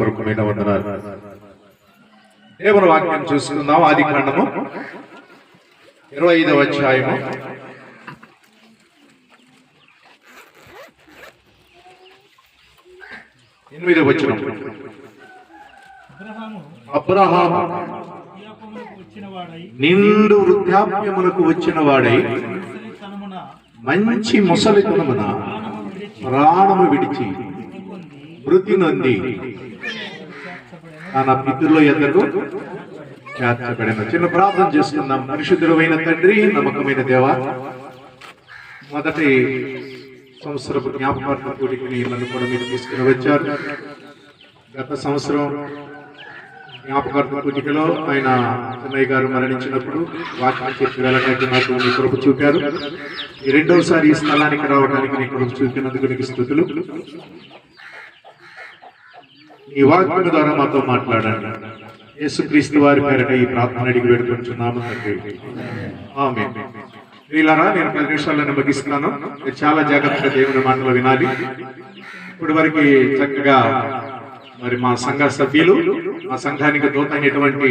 కొరకుమైన వందనాలు. దేవుని వాక్యం చూసుకుందాం. ఆది కాండము. ఇరవై ఐదవ అధ్యాయము. ఎనిమిదవ వచ్చిన అబ్రహాము నిండు వృద్ధాప్యమునకు వచ్చిన వాడై మంచి ముసలితనమున ప్రాణము విడిచి మృతి నొంది నా పితృల ఎద్దకు చేర్చబడిన చిన్న ప్రార్థన చేసుకుందాం. పరిశుద్ధుడమైన తండ్రి నమ్మకమైన దేవ మొదటి సంవత్సరపు జ్ఞాపకార్థ కూడికి నన్ను కూడా మీరు తీసుకుని వచ్చారు. గత సంవత్సరం జ్ఞాపకార్థ కూడికలో ఆయన చెన్నయ్య గారు మరణించినప్పుడు వాక్యం చెప్పి వెళ్ళడానికి నాకు మీ కృప చూపారు. రెండవసారి ఈ స్థలానికి రావడానికి నీ కృప చూపినందుకు నీకు స్థుతులు. ఈ వాక్యం ద్వారా మాతో మాట్లాడండి. యేసుక్రీస్తు వారి పేరట ఈ ప్రార్థన అడిగి వేడుకుంటున్నాము తండ్రి. ఆమె వీళ్ళరా నేను పది నిమిషాలను ముగిస్తున్నాను. చాలా జాగ్రత్తగా దేవుని మాటలు వినాలి. ఇప్పటి వరకు చక్కగా మరి మా సంఘ సభ్యులు మా సంఘానికి దూత అయినటువంటి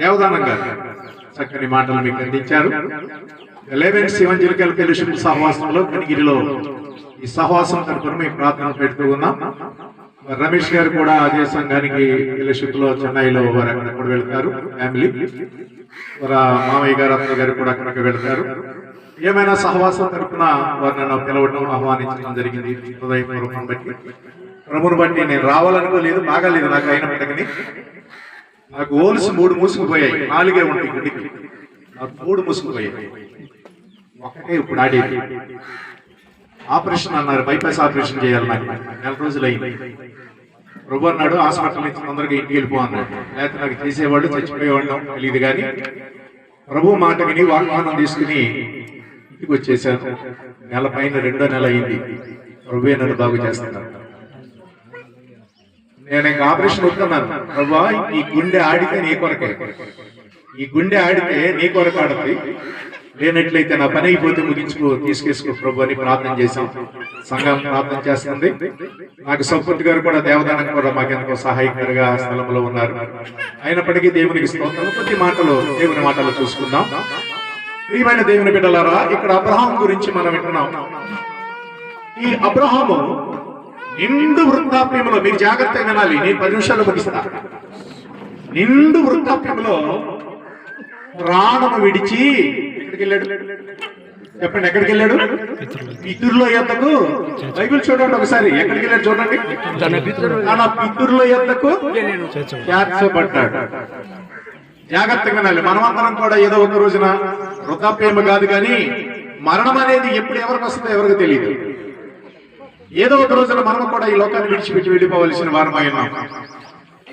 దేవదానం గారు చక్కని మాటలు మీకు అందించారు. లెవెన్ శివంజలికల్ ఫెలోషిప్ సహవాసంలో కనిగిరిలో ఈ సహవాసం తరపున మేము ప్రార్థన పెడుతూ ఉన్నాం. రమేష్ గారు కూడా అదే సంఘానికి ఫెలోషిప్లో చెన్నైలో వారు అక్కడ కూడా వెళ్తారు ఫ్యామిలీ వారి మామయ్య గారు అత్తయ్య గారు కూడా అక్కడికి వెళ్తారు. ఏమైనా సహవాసం తరపున వారు నన్ను పిలవడం ఆహ్వానించడం జరిగింది హృదయపూర్వకం బట్టి. ప్రభుని బట్టి నేను రావాలనుకోలేదు బాగాలేదు నాకు అయినప్పటికీ. నాకు ఓల్స్ మూడు మూసుకుపోయాయి నాలుగే ఉంటాయి గుడికి నాకు మూడు మూసుకుపోయాయి. ఒక్కటే ఇప్పుడు ఆడేది. ఆపరేషన్ అన్నారు బైపాస్ ఆపరేషన్ చేయాలి నాకు నెల రోజులు అయింది ప్రభు అన్నాడు హాస్పిటల్ నుంచి తొందరగా ఇంటికి వెళ్ళిపో అన్నాడు. లేకపోతే నాకు చేసేవాళ్ళు చచ్చిపోయేవాళ్ళం తెలియదు కానీ ప్రభు మాట విని వాగ్దానం తీసుకుని ఇంటికి వచ్చేసాను. నెల పైన రెండో నెల అయింది. ప్రభు నన్ను బాగు చేస్తున్నాను నేను ఇంకా ఆపరేషన్ వస్తున్నాను ప్రభా ఈ గుండె ఆడితే నీ కొరకే. ఈ గుండె ఆడితే నీ కొరకు ఆడుతుంది లేనట్లయితే నా పని అయిపోతే ముగించుకో తీసుకేసుకో ప్రభు అని ప్రార్థన చేశాం. సంఘం ప్రార్థన చేస్తుంది. నాకు సౌపతి గారు కూడా దేవదానం కూడా మాకెంతో సహాయకరంగా స్థలంలో ఉన్నారు. అయినప్పటికీ దేవునికి స్తోత్రం. కొద్ది మాటలు దేవుని మాటలు చూసుకుందాం. ప్రియమైన దేవుని బిడ్డలారా ఇక్కడ అబ్రహాం గురించి మనం వింటున్నాం. ఈ అబ్రహాము నిండు వృద్ధాప్యంలో మీరు జాగ్రత్తగా వినాలి నేను పది నిమిషాలు ముగిస్తా. నిండు వృద్ధాప్యంలో ప్రాణము విడిచి ఎక్కడికి వెళ్ళాడు చెప్పండి ఎక్కడికి వెళ్ళాడు పితుర్లో ఎద్దకు బైబిల్ చూడండి ఒకసారి ఎక్కడికి వెళ్ళాడు చూడండి. తన పితుర్లో ఎద్దకు చేర్చబడ్డాడు. జాగ్రత్తగా వినాలి మనమందరం కూడా ఏదో ఒక రోజున వృద్ధాప్యం కాదు కానీ మరణం అనేది ఎప్పుడు ఎవరికి వస్తుందో ఎవరికి తెలియదు ఏదో ఒక రోజున మనం కూడా ఈ లోకాన్ని విడిచిపెట్టి వెళ్ళిపోవలసిన వారమై ఉన్నాం.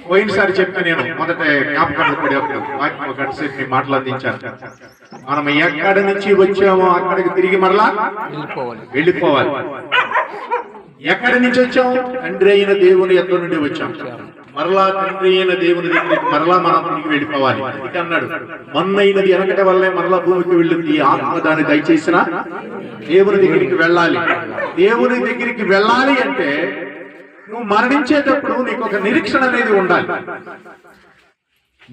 పోయినసారి చెప్పా నేను మొదట జ్ఞాపకాలు కూడా వాక్యం ఒక గంట సేపు నేను మాటలు అందించాను. మనం ఎక్కడి నుంచి వచ్చామో అక్కడికి తిరిగి మరలా వెళ్ళిపోవాలి. ఎక్కడి నుంచి వచ్చాం? తండ్రి అయిన దేవుని ఎద్దు నుండి వచ్చాం. మరలా తండ్రి అయిన దేవుని దగ్గరికి మరలా మనం తిరిగి వెళ్ళిపోవాలి. అందుకే అన్నాడు మన్నైనది ఎనకటి వల్లే మరలా భూమికి వెళ్ళింది. ఆత్మ దాన్ని దయచేసిన దేవుని దగ్గరికి వెళ్ళాలి. దేవుని దగ్గరికి వెళ్ళాలి అంటే నువ్వు మరణించేటప్పుడు నీకు ఒక నిరీక్షణ అనేది ఉండాలి.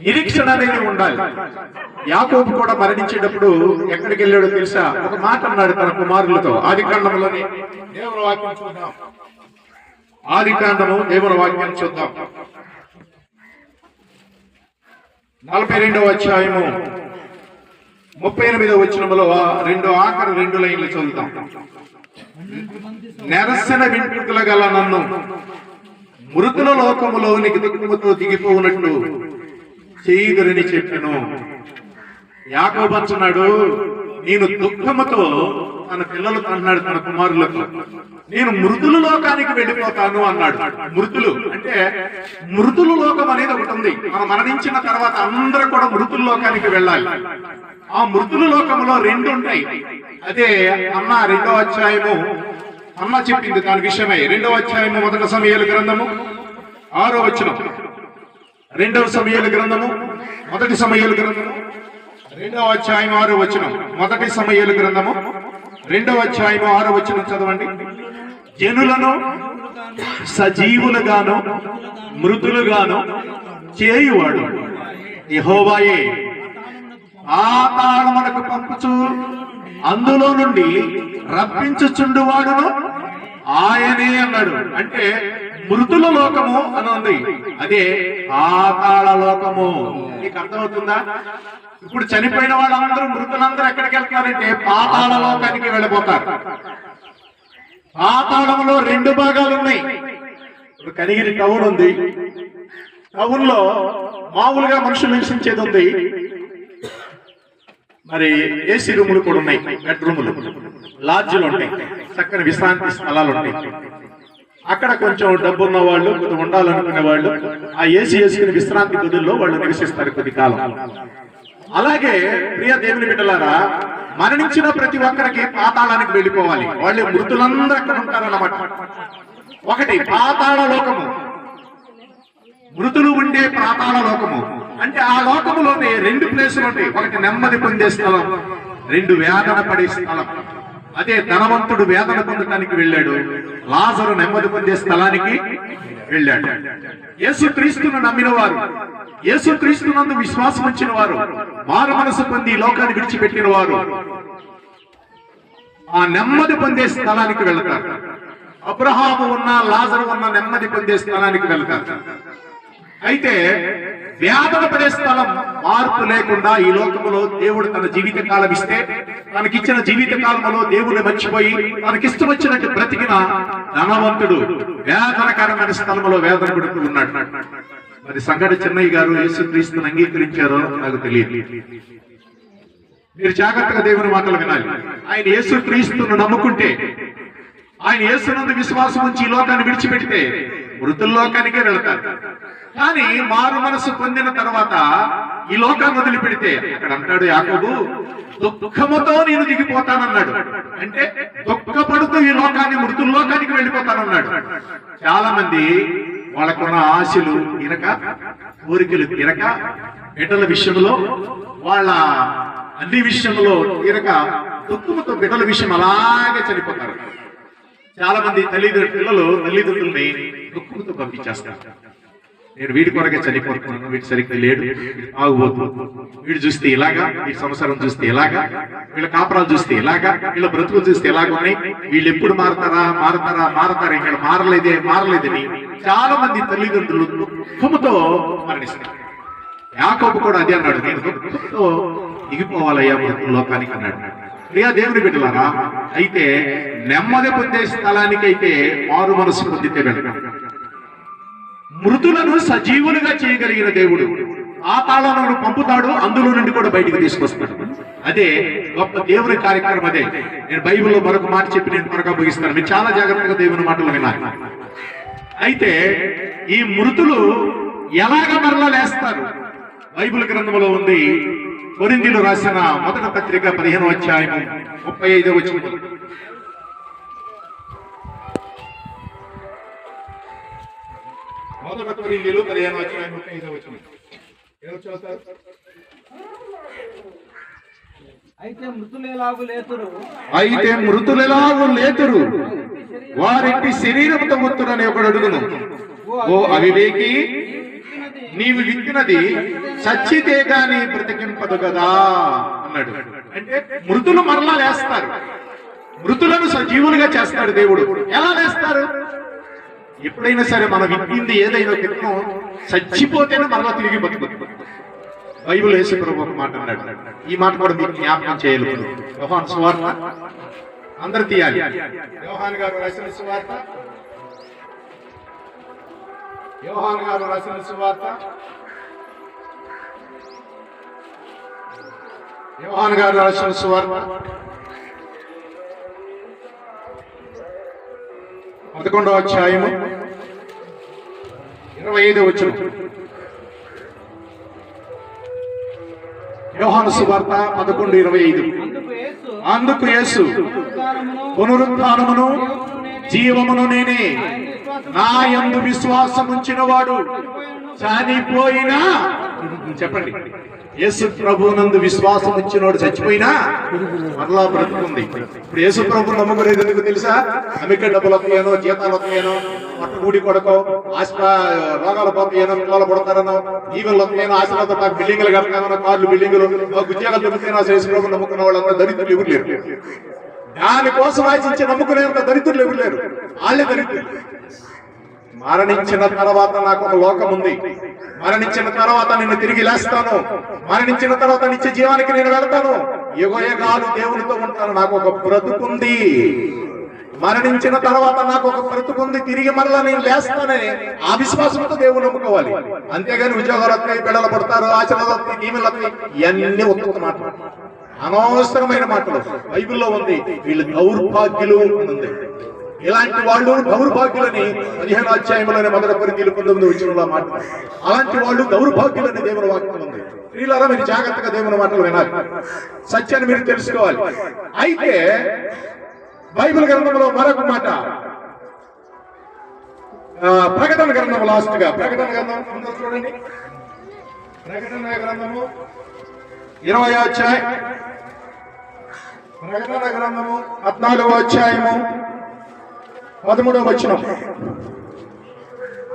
నిరీక్షణ అనేది ఉండాలి. యాకోబు కూడా మరణించేటప్పుడు ఎక్కడికి వెళ్ళాడో తెలుసా? ఒక మాట అన్నాడు తన కుమారులతో. ఆది కాండంలోని దేవుని వాక్యం చూద్దాం. ఆది కాండము దేవుని వాక్యం చూద్దాం. నలభై రెండవ అధ్యాయము ముప్పై ఎనిమిదవ వచ్చినములో రెండు ఆఖరి రెండు లైన్లు చదువుతాం. నిరసన వెంట్రుకల గల నన్ను మృతుల లోకములోనికి దుఃఖముతో దిగిపోవునట్లు చేయుదురని చెప్పాను. యాకోబంచున్నాడు నేను దుఃఖముతో తన పిల్లలకు అన్నాడు తన కుమారులకు నేను మృతుల లోకానికి వెళ్ళిపోతాను అన్నాడు. మృతులు అంటే మృతుల లోకం అనేది ఒకటి ఉంది. మనం మరణించిన తర్వాత అందరూ కూడా మృతుల లోకానికి వెళ్ళాలి. ఆ మృతుల లోకంలో రెండు ఉంటాయి అదే అన్న రెండో అధ్యాయము. అన్న చెప్పింది దాని విషయమై. రెండవ అధ్యాయము మొదటి సమయాల గ్రంథము. ఆరో వచనం. రెండవ సమయాల గ్రంథము. మొదటి సమయాల గ్రంథము. రెండవ అధ్యాయం ఆరో వచనం. మొదటి సమయాల గ్రంథము. రెండవ అధ్యాయం ఆరో వచనం చదవండి. జనులను సజీవులుగాను మృతులుగాను చేయువాడు. యహోవాయే. ఆ తాళమునకు పంపుచు అందులో నుండి రప్పించుచుండు వాడును. ఆయనే అన్నాడు. అంటే మృతుల లోకము అని ఉంది. అదే పాతాళ లోకము. నీకు అర్థమవుతుందా? ఇప్పుడు చనిపోయిన వాళ్ళందరూ మృతులందరూ ఎక్కడికి వెళ్తారంటే పాతాళ లోకానికి వెళ్ళిపోతారు. పాతాళంలో రెండు భాగాలు ఉన్నాయి. ఇప్పుడు కనిగిరి టౌన్ ఉంది. టౌన్లో మామూలుగా మనుషులు నివసించేది ఉంది. మరి ఏసీ రూములు కూడా ఉన్నాయి బెడ్రూములు లాడ్జ్లు ఉంటాయి చక్కని విశ్రాంతి స్థలాలు ఉంటాయి. అక్కడ కొంచెం డబ్బు ఉన్న వాళ్ళు కొంచెం ఉండాలనుకునే వాళ్ళు ఆ ఏసీ వేసుకుని విశ్రాంతి గదుల్లో వాళ్ళు నివసిస్తారు కొద్ది కాలం. అలాగే ప్రియ దేవుని బిడ్డలారా మరణించిన ప్రతి ఒక్కరికి పాతాళానికి వెళ్ళిపోవాలి. వాళ్ళు మృతులందరూ అక్కడ ఉంటారన్నమాట. ఒకటి పాతాళ లోకము మృతులు ఉండే పాతాళ లోకము అంటే ఆ లోకములోనే రెండు ప్లేసులు ఉంటాయి. ఒకటి నెమ్మది పొందే స్థలం రెండు వేదన పడే స్థలం. అదే ధనవంతుడు వేదన పొందడానికి వెళ్ళాడు. లాజరు నెమ్మది పొందే స్థలానికి వెళ్ళాడు. యేసు క్రీస్తును నమ్మిన వారు యేసు క్రీస్తునందు విశ్వాసం వచ్చిన వారు మారు మనసు పొంది లోకాన్ని విడిచిపెట్టిన వారు ఆ నెమ్మది పొందే స్థలానికి వెళ్తారు. అబ్రహాము ఉన్న లాజరు ఉన్న నెమ్మది పొందే స్థలానికి వెళ్తారు. అయితే వ్యాపకపడే స్థలం మార్పు లేకుండా ఈ లోకములో దేవుడు తన జీవిత కాలం ఇస్తే తనకిచ్చిన జీవిత కాలంలో దేవుడిని మర్చిపోయి తనకిష్టం వచ్చినట్టు బ్రతికిన ధనవంతుడు వేదనకరమైన స్థలంలో వేదన పెడుతూ ఉన్నాడు. మరి సంగటి చెన్నయ్య గారు యేసుక్రీస్తుని అంగీకరించారో నాకు తెలియదు. మీరు జాగ్రత్తగా దేవుని మాటలు వినాలి. ఆయన యేసు క్రీస్తును నమ్ముకుంటే ఆయన యేసునందు విశ్వాసం ఉంచి ఈ లోకాన్ని విడిచిపెడితే మృతుల్లోకానికే వెళతారు. కానీ మారు మనసు పొందిన తర్వాత ఈ లోకాన్ని వదిలిపెడితే అక్కడ అంటాడు యాకోబు దుఃఖముతో నేను దిగిపోతానన్నాడు. అంటే దుఃఖపడుతూ ఈ లోకాన్ని మృతుల్లోకానికి వెళ్ళిపోతానన్నాడు. చాలా మంది వాళ్ళకున్న ఆశలు తినక కోరికలు తినక బిడ్డల విషయంలో వాళ్ళ అన్ని విషయంలో తినక దుఃఖముతో బిడ్డల విషయం అలాగే చనిపోతారు. చాలా మంది తల్లిదండ్రులు పిల్లలు తల్లిదండ్రుల్ని దుఃఖంతో పంపించేస్తాను నేను వీడి కొరకే చనిపోతున్నాను వీడు సరిగ్గా లేడు ఆగుబోతు. వీడు చూస్తే ఇలాగా వీడి సంవత్సరం చూస్తే ఇలాగా వీళ్ళ కాపురాలు చూస్తే ఇలాగా వీళ్ళ బ్రతుకులు చూస్తే ఎలాగ ఉన్నాయి. వీళ్ళు ఎప్పుడు మారతారా మారతారా మారతారా? ఇక్కడ మారలేదే మారలేదని చాలా మంది తల్లిదండ్రులు దుఃఖంతో మరణిస్తారు. యాకోబు కూడా అదే అన్నాడు. నేను దుఃఖంతో దిగిపోవాలయ్యా లోకానికి అన్నాడు. ప్రియా దేవుని బిడ్డలారా అయితే నెమ్మది పొందే స్థలానికైతే మారు మనసు పొందితే వెళ్ళడం మృతులను సజీవులుగా చేయగలిగిన దేవుడు ఆ తాళాలను పంపుతాడు అందులో నుండి కూడా బయటికి తీసుకొస్తాడు. అదే గొప్ప దేవుని కార్యక్రమం అదే. నేను బైబిల్లో మరొక మాట చెప్పి నేను త్వరగా ముగిస్తాను. మీరు చాలా జాగ్రత్తగా దేవుని మాటలు వినాలి. అయితే ఈ మృతులు ఎలాగ మరలా లేస్తారు? బైబిల్ గ్రంథంలో ఉంది కొరిందీలు రాసిన మొదటి పత్రిక పదిహేను అధ్యాయము ముప్పై ఐదో వచ్చిన మొదటి కొరిందీలు పదిహేను అధ్యాయం ముప్పై ఐదో వచ్చిన అయితే మృతులు ఎలాగూ లేతురు. అయితే మృతులెలాగూ లేతురు. వారింటి శరీరంతో ముత్తుడని ఒకడు అడుగును. ఓ అవివేకి నీవు విత్తినది చచ్చితే గాని బ్రతికింపదు కదా అన్నాడు. అంటే మృతులు మరలా లేస్తారు. మృతులను సజీవులుగా చేస్తాడు దేవుడు. ఎలా లేస్తారు? ఎప్పుడైనా సరే మనం విత్తింది ఏదైనా విత్తనం చచ్చిపోతేనే మరలా తిరిగి బతుకుతుంది బైబిల్ వేసి ప్రభు ఒక మాట అన్నాడు. ఈ మాట కూడా మీకు జ్ఞాపకం చేయాలి. యోహాన్ సువార్త. అందరు తీయాలి. యోహాన్ గారు రాసిన సువార్త. యోహాన్ గారు రాసిన సువార్త. యోహాన్ గారు రాసిన సువార్త. పదకొండవ అధ్యాయము ఇరవై ఐదు వచ్చిన యోహాను సువార్త పదకొండు ఇరవై ఐదు. అందుకు యేసు పునరుత్థానమును జీవమును నేనే నా యందు విశ్వాసం ఉంచిన వాడు చనిపోయినా చెప్పండి. యేసు ప్రభు నందు విశ్వాసం ఉంచినోడు చచ్చిపోయినా మరలా బ్రతుకుంది. ఇప్పుడు యేసు ప్రభు నమ్ముకునేది ఎందుకు తెలుసా? అమిక డబ్బులు వస్తాయనో జీతాలు వస్తాయనో పట్టుకూడి కొడకో ఆస్ప రోగాలు పోతాయనో పిల్లలు పడతారనో ఈగలు వస్తాయనో ఆశలతో నాకు బిల్డింగ్లు కడతానో కార్లు బిల్డింగ్లు మాకు ఉద్యోగాలు దొరుకుతాయనో యేసు ప్రభు నమ్ముకున్న వాళ్ళందరూ దరిద్రులు ఎవరు లేరు. దానికోసం ఆశించి నమ్ముకునేంత దరిద్రులు ఎవరు లేరు? వాళ్ళే దరిద్రులు. మరణించిన తర్వాత నాకు ఒక లోకం ఉంది. మరణించిన తర్వాత నిన్ను తిరిగి లేస్తాను. మరణించిన తర్వాత నిత్య జీవానికి నేను వెళ్తాను. యుగయుగాలు దేవునితో ఉంటాను. నాకు ఒక బ్రతుకుంది మరణించిన తర్వాత నాకు ఒక బ్రతుకుంది తిరిగి మరలా నేను లేస్తానని ఆ విశ్వాసంతో దేవుడు నమ్ముకోవాలి. అంతేగాని ఉద్యోగాలు వస్తాయి పిల్లలు పడతారు ఆచరణలు వస్తాయి దీవెనలు వస్తాయి ఇవన్నీ ఒక్కొక్క మాట. అనవసరమైన మాటలు. బైబిల్లో ఉంది వీళ్ళు దౌర్భాగ్యులు ఉంది ఇలాంటి వాళ్ళు దౌర్భాగ్యులని పదిహేను అధ్యాయంలోనే మొదటి పరిధిలు పంతొమ్మిది వచ్చిన మాట. అలాంటి వాళ్ళు దౌర్భాగ్యులని దేవుని వాక్యం ఉంది. స్త్రీలారా మీరు జాగ్రత్తగా దేవుని మాటలు వినాలి. సత్యాన్ని మీరు తెలుసుకోవాలి. అయితే బైబిల్ గ్రంథంలో మరొక మాట. ప్రకటన గ్రంథం లాస్ట్గా ప్రకటన గ్రంథం చూడండి. ప్రకటన గ్రంథము ఇరవై అధ్యాయం. ప్రకటన గ్రంథము పద్నాలుగో అధ్యాయము పదమూడవ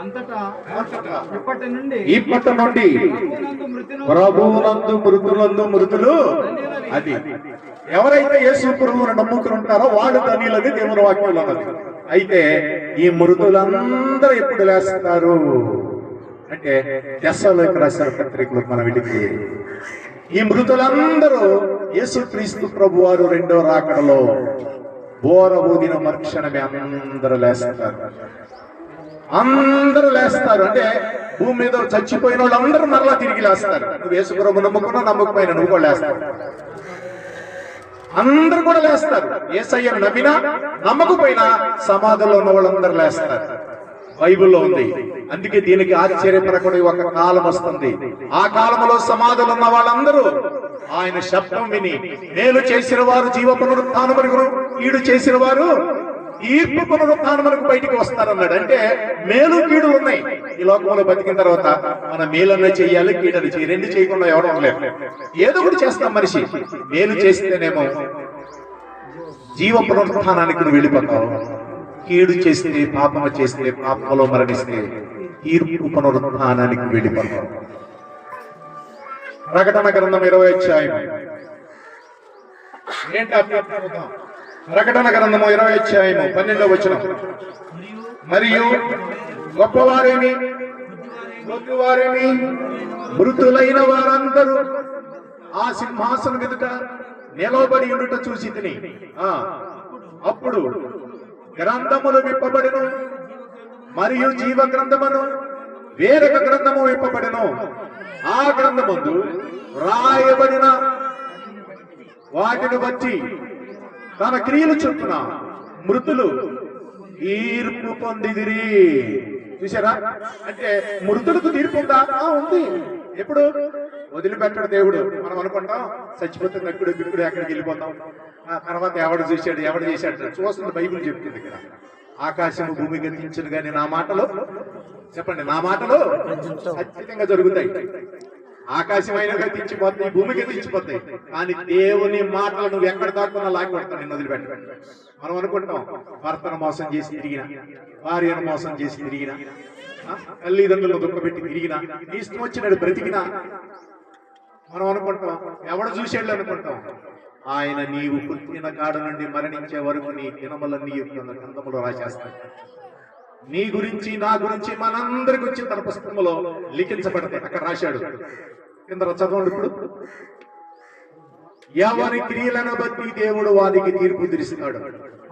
అంతటా ఇప్పటి నుండి ప్రభువునందు మృతులందు మృతులు అది. ఎవరైతే యేసు ప్రభువును నమ్ముకుని ఉంటారో వాళ్ళు ధనియులని దేవుని వాక్యంలో అయితే ఈ మృతులందరూ ఎప్పుడు లేస్తారు? అంటే దశలోకి రాశారు పత్రికలు మన వీటికి ఈ మృతులందరూ యేసు క్రీస్తు ప్రభు వారు రెండో రాకడలో బోర ఊదిన మరుక్షణమే అందరూ లేస్తారు. అందరూ లేస్తారు. అంటే భూమి మీద చచ్చిపోయిన వాళ్ళు అందరూ మరలా తిరిగి లేస్తారు. నువ్వు యేసుప్రభు నమ్ముకున్నా నమ్మకపోయినా నువ్వు కూడా లేస్తావు. అందరూ కూడా లేస్తారు. ఏసయ్యను నమ్మినా నమ్మకపోయినా సమాధిలో ఉన్న వాళ్ళందరూ లేస్తారు. బైబిల్లో ఉంది. అందుకే దీనికి ఆశ్చర్యపడకుండా ఒక కాలం వస్తుంది. ఆ కాలంలో సమాధులు ఉన్న వాళ్ళందరూ ఆయన శబ్దం విని మేలు చేసిన వారు జీవ పునరుత్నమును ఈడు చేసిన వారు ఈర్పు పునరుత్నమునకు బయటికి వస్తారన్నాడు. అంటే మేలు కీడు ఉన్నాయి. ఈ లోకంలో బతికిన తర్వాత మన మేలన్న చేయాలి కీడని చేయాలి. రెండు చేయకుండా ఎవడం లేదు ఏదో ఒకటి చేస్తాం మనిషి. మేలు చేస్తేనేమో జీవ పునరుత్నానికి నువ్వు వెళ్ళిపోతావు కీడు చేస్తే పాపము చేస్తే పాపంలో మరణిస్తే తీర్పు పునరుత్థానానికి వెళ్ళిపోతావు ప్రకటన గ్రంథం ఇరవై అధ్యాయం ఏంటి ప్రకటన గ్రంథము ఇరవై అధ్యాయము పన్నెండవ వచనం. మరియు గొప్పవారేమి? గొప్పవారేమి? మృతులైన వారందరూ ఆ సింహాసనం ఎదుట నిలవబడి ఉండుట చూసి తిని. ఆ, అప్పుడు గ్రంథములు విప్పబడిను మరియు జీవ గ్రంథమును వేరొక గ్రంథము విప్పబడిను. ఆ గ్రంథమందు రాయబడిన వాటిని బట్టి తన క్రియలు చొప్పున మృతులు తీర్పు పొందిదిరి. చూసారా అంటే మృతులకు తీర్పు ఉందా? ఉంది. ఎప్పుడు? వదిలిపెట్టడు దేవుడు. మనం అనుకుంటాం చచ్చిపోతే నక్కుడు బిక్కుడు ఎక్కడికి వెళ్ళిపోతాం. ఆ తర్వాత ఎవడు చూశాడు ఎవడు చేశాడు చూస్తుంది బైబుల్ చెప్తుంది ఇక్కడ. ఆకాశం భూమి గతించను కానీ నా మాటలు చెప్పండి నా మాటలు ఖచ్చితంగా జరుగుతాయి. ఆకాశం అయినా గతించిపోతాయి భూమి గతించిపోతాయి కానీ దేవుని మాటలు నువ్వు ఎక్కడ దాక్కున్నా లాగి కొడతావు నేను వదిలిపెట్ట మనం అనుకుంటాం భర్తను మోసం చేసి తిరిగిన భార్యను మోసం చేసి తిరిగిన తల్లిదండ్రులను దుఃఖపెట్టి తిరిగిన ఇష్టం వచ్చినట్టు బ్రతికినా మనం అనుకుంటాం ఎవడు చూసేళ్ళు అనుకుంటాం. ఆయన నీవు పుట్టిన కాడ నుండి మరణించే వరకు నీ దినములన్నీ యొక్క గ్రంథములో రాసేస్తాడు. నీ గురించి నా గురించి మనందరి గురించి తన పుస్తకంలో లిఖించబడతాయి. అక్కడ రాశాడు. కింద చదవండి ఇప్పుడు. ఎవరి క్రియలను బట్టి దేవుడు వారికి తీర్పు తీరుస్తున్నాడు.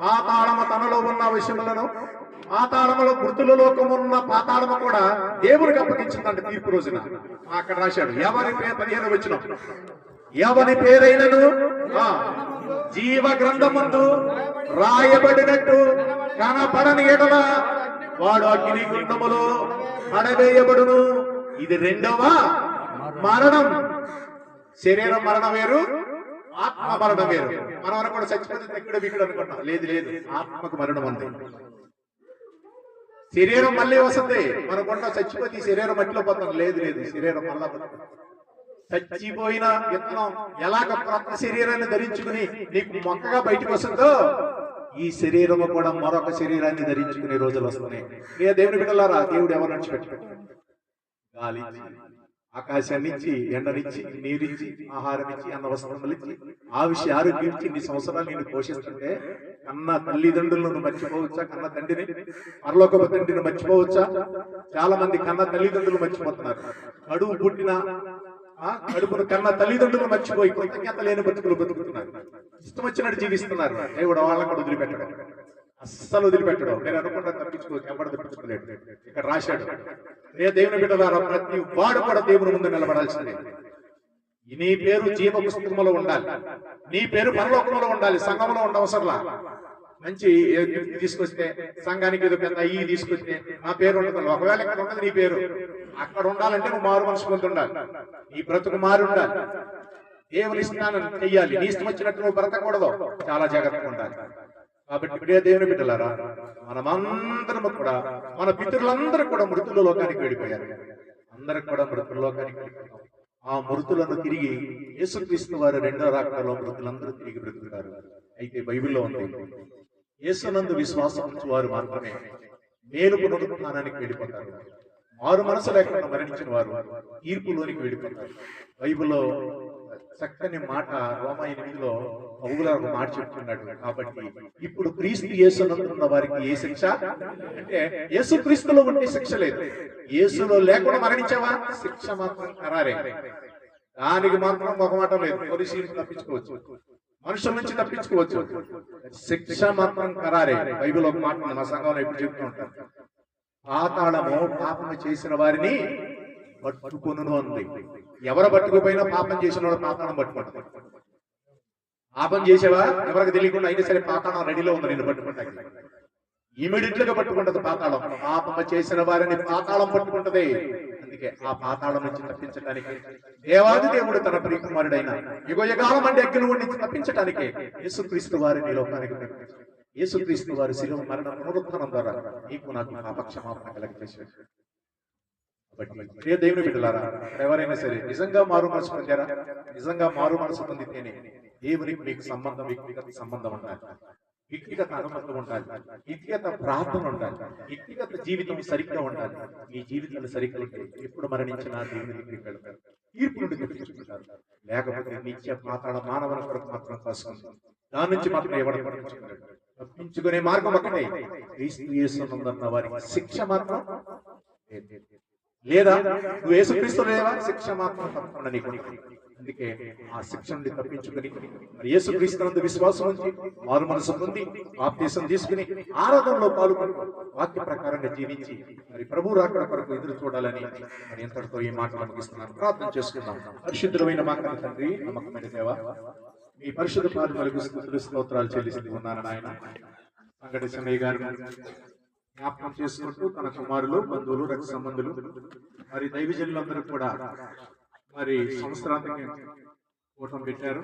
ఆ తాళము తనలో ఉన్న విషయములను ఆ తాళములో మృతుల లోకమున్న పాతాళము కూడా దేవుడికి అప్పగించిందంట తీర్పు రోజున అక్కడ రాశాడు. ఎవరి పేరు పదిహేను వచ్చిన? ఎవరి పేరైనను? ఆ, జీవ గ్రంథమందు రాయబడినట్టు కనపడని ఎడల వాడు అగ్ని గుండములో పడవేయబడును. ఇది రెండవ మరణం. శరీరం మరణం వేరు ఆత్మ మరణం వేరు. మనం అనుకున్న చచ్చిపోతే ఇక్కడ ఇక్కడ అనుకుంటాం. లేదు లేదు. ఆత్మకు మరణం ఉంది. శరీరం మళ్ళీ వస్తుంది. మనకుండా చచ్చిపోతే ఈ శరీరం మట్టిలో పోతాం లేదు లేదు. శరీరం మళ్ళా చచ్చిపోయిన విత్తనం ఎలాగ కొత్త శరీరాన్ని ధరించుకుని నీకు మొక్కగా బయటకు వస్తుందో ఈ శరీరము కూడా మరొక శరీరాన్ని ధరించుకునే రోజులు వస్తున్నాయి. ఏ దేవుని బిడ్డలారా దేవుడు ఎవరు నడిచిపెట్టి గాలి. ఆకాశాన్ని ఇచ్చి ఎండనిచ్చి నీరిచ్చి ఆహారం ఇచ్చి అన్న వస్త్రములు ఇచ్చి ఆవిషి ఆరోగ్యం ఇచ్చి సంవత్సరాలు నేను పోషిస్తుంటే కన్న తల్లిదండ్రులను మర్చిపోవచ్చా? కన్న తండ్రిని? పరలోకపు తండ్రిని మర్చిపోవచ్చా? చాలా మంది కన్న తల్లిదండ్రులు మర్చిపోతున్నారు. కడుపు పుట్టిన కడుపును కన్న తల్లిదండ్రులు మర్చిపోయి కృతజ్ఞత లేని బతుకులు బతుకుతున్నారు. ఇష్టం వచ్చినట్టు జీవిస్తున్నారు. దేవుడు వాళ్ళని కూడా వదిలిపెట్టడం. అస్సలు వదిలిపెట్టడం. నేను అనుకుంటే తప్పించుకోవచ్చు ఎవరు తప్పించుకోలేడు. ఇక్కడ రాశాడు. ఏ దేవుని బిడ్డలారా ప్రతి వాడు కూడా దేవుని ముందు నిలబడాల్సిందే. నీ పేరు జీవ పుస్తకంలో ఉండాలి. నీ పేరు పరలోకంలో ఉండాలి. సంఘంలో ఉండవసరలా మంచి తీసుకొస్తే సంఘానికి ఏదో పెద్ద అయ్యి తీసుకొస్తే నా పేరు ఉండదు ఒకవేళ ఇక్కడ ఉండదు నీ పేరు. అక్కడ ఉండాలంటే నువ్వు మారు మనసు పొంది ఉండాలి. నీ బ్రతుకు మారు ఉండాలి. దేవుని స్నానం చెయ్యాలి. నీ ఇష్టం వచ్చినట్టు నువ్వు బ్రతకూడదు. చాలా జాగ్రత్తగా ఉండాలి. కాబట్టి ప్రియ దేవుని బిడ్డలారా మనమందరము కూడా మన పితరులందరూ కూడా మృతుల లోకానికి వెళ్ళిపోయారు. అందరికి కూడా మృతుల లోకానికి వెళ్ళిపోయారు ఆ మృతులను తిరిగి యేసుక్రీస్తు వారు రెండో రాకడలో మృతులందరూ తిరిగి బ్రతుకుతారు. అయితే బైబిల్లో ఉంది యేసునందు విశ్వాసం ఉంచు వారు మాత్రమే మేలు పునరుత్నానికి వెళ్ళిపోతారు. మారు మనసు లేకుండా మరణించిన వారు తీర్పులోనికి వెళ్ళిపోతారు. బైబిల్లో చక్కని మాట రోమా ఎనిమిదిలో పౌల ఒక మాట చెప్తున్నాడు. కాబట్టి ఇప్పుడు క్రీస్తు యేసునందున్న వారికి ఏ శిక్ష? అంటే యేసు క్రీస్తులో ఉంటే శిక్ష లేదు. యేసులో లేకుండా మరణించావా? శిక్ష మాత్రం ఖరారే. దానికి మాత్రం ఒక మాట లేదు. పోలీసులు తప్పించుకోవచ్చు. మనుషుల నుంచి తప్పించుకోవచ్చు. శిక్ష మాత్రం ఖరారే. బైబిల్ ఒక మాట మా సంఘంలో ఎప్పుడు చెప్తూ ఉంటాను పాతాళము పాపము చేసిన వారిని పట్టుకును అంది. ఎవరు పట్టుకుపోయినా పాపం చేసిన వాడు పాతాళం పట్టుకుంటారు పాపం చేసేవా? ఎవరికి తెలియకుండా అయినా సరే పాతాళం రెడీలో ఉంది నేను పట్టుకుంటాను ఇమీడియట్గా పట్టుకుంటది పాతాళం. పాపం చేసిన వారిని పాతాళం పట్టుకుంటది. అందుకే ఆ పాతాళం నుంచి తప్పించడానికి దేవాది దేవుడు తన ప్రియకుమారుడైన యుగ యుగాలం అంటే అగ్ని నుంచి తప్పించడానికి యేసుక్రీస్తు వారిని లోకానికి యేసుక్రీస్తు వారి శిలువ మరణ పునరుత్థానం ద్వారా నీకు నాకు పాపక్షమాపణ కలిగజేశాడు. కాబట్టి ప్రియ దేవుని బిడ్డలారా ఎవరైనా సరే నిజంగా మారు మనసు పొందారా? నిజంగా మారు మనసు పొందితేనే దేవునికి మీకు సంబంధం వ్యక్తిగత సంబంధం ఉండాలి. వ్యక్తిగత అనుమతి ఉండాలి. వ్యక్తిగత ప్రార్థన ఉండాలి. వ్యక్తిగత జీవితం సరిగ్గా ఉండాలి. మీ జీవితాలు సరిగ్గా ఉంటే ఎప్పుడు మరణించిన దేవుని దగ్గరికి వెళ్తారు. తీర్పు నుండి తప్పించుకుంటారు. లేకపోతే నిత్య మాతాడ మానవుల కొరకు మాత్రం కాసుకుంటాం దాని నుంచి మాత్రం ఎవరు తప్పించుకునే మార్గం ఒకటే క్రీస్తు యేసునందన్న వారికి శిక్ష మాత్రం లేదు. నువ్వు యేసుక్రీస్తు లేవా శిక్ష మాత్రం తప్పకుండా నీకు. అందుకే ఆ శిక్ష నుండి తప్పించుకుని మరి యేసుక్రీస్తునందు విశ్వాసం ఉంచి మారు మనసు పొంది బాప్తీసం తీసుకుని ఆరాధనలో పాల్గొని వాక్య ప్రకారంగా జీవించి మరి ప్రభు రాకడ కొరకు ఎదురు చూడాలని మరి ఎంతటితో ఈ మాటలు ముగిస్తున్నాను ప్రార్థన చేసుకుందాం పరిశుద్ధమైన మా కన్న తండ్రి నమ్మకమైన దేవ మీ పరిశుద్ధ పాలు మలుగు స్తోత్రాలు చెల్లిస్తూ ఉన్నాను ఆయన సంగటి సమయ గారు జ్ఞాపకం చేసుకుంటూ తన కుమారులు బంధువులు రక్త సంబంధులు మరి దైవజనులందరూ కూడా మరి సంవత్సరానికి కూటం పెట్టారు.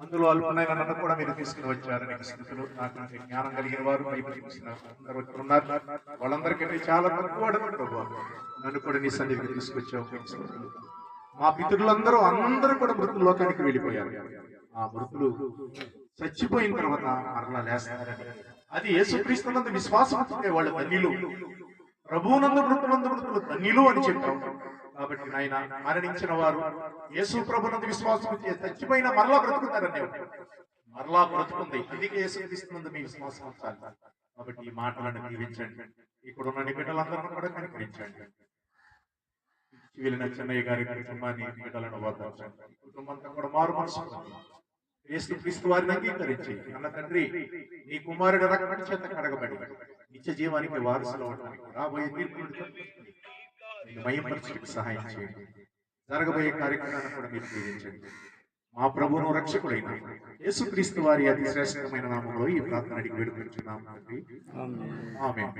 అందులో అల్పనైన కూడా మీరు తీసుకుని వచ్చారు. నీకు స్థితులు నాకు జ్ఞానం కలిగిన వారు అందరూ ఉన్నారు. వాళ్ళందరికీ చాలా తక్కువ ప్రభు. నన్ను కూడా నీ సన్నిధికి తీసుకొచ్చావు మా పితరులందరూ అందరూ కూడా మృతుల లోకానికి వెళ్ళిపోయారు. ఆ మృతులు చచ్చిపోయిన తర్వాత మరలా లేస్తారని అది యేసుక్రీస్తునందు విశ్వాసం ఉంచితే వాళ్ళు ధన్యులు. ప్రభువునందు మృతులందు మృతులు ధన్యులు అని చెప్పాం కాబట్టి నాయన మరణించిన వారు యేసు ప్రభునందు విశ్వాసం ఉంచి చచ్చిపోయిన మరలా బ్రతుకుతారని మరలా బ్రతుకుంది. అందుకే యేసుక్రీస్తునందు మీ విశ్వాసం ఉంచాలి. కాబట్టి ఈ మాటలను దీవించండి ఇక్కడ ఉన్న నీ కూడా కనిపించండి వెళ్ళిన చెన్నయ్య గారి కుటుంబాన్ని బిడ్డలను ఓదార్చండి కుటుంబంతో కూడా మారు మనసు యేసు క్రీస్తు వారిని అంగీకరించి అన్న తండ్రి నీ కుమారుడు రక్తం చేత కడగబడి నిత్య జీవానికి వారసులు అవడానికి రాబోయే తీర్పు మయంపరచుటకు సహాయం చేయండి. జరగబోయే కార్యక్రమాన్ని కూడా మీరు దీవించండి మా ప్రభువును రక్షకుడైన యేసుక్రీస్తు వారి అతి శ్రేష్టమైన నామంలో ఈ ప్రార్థన అడిగి వేడుకొచ్చున్నాము తండ్రి. ఆమేన్.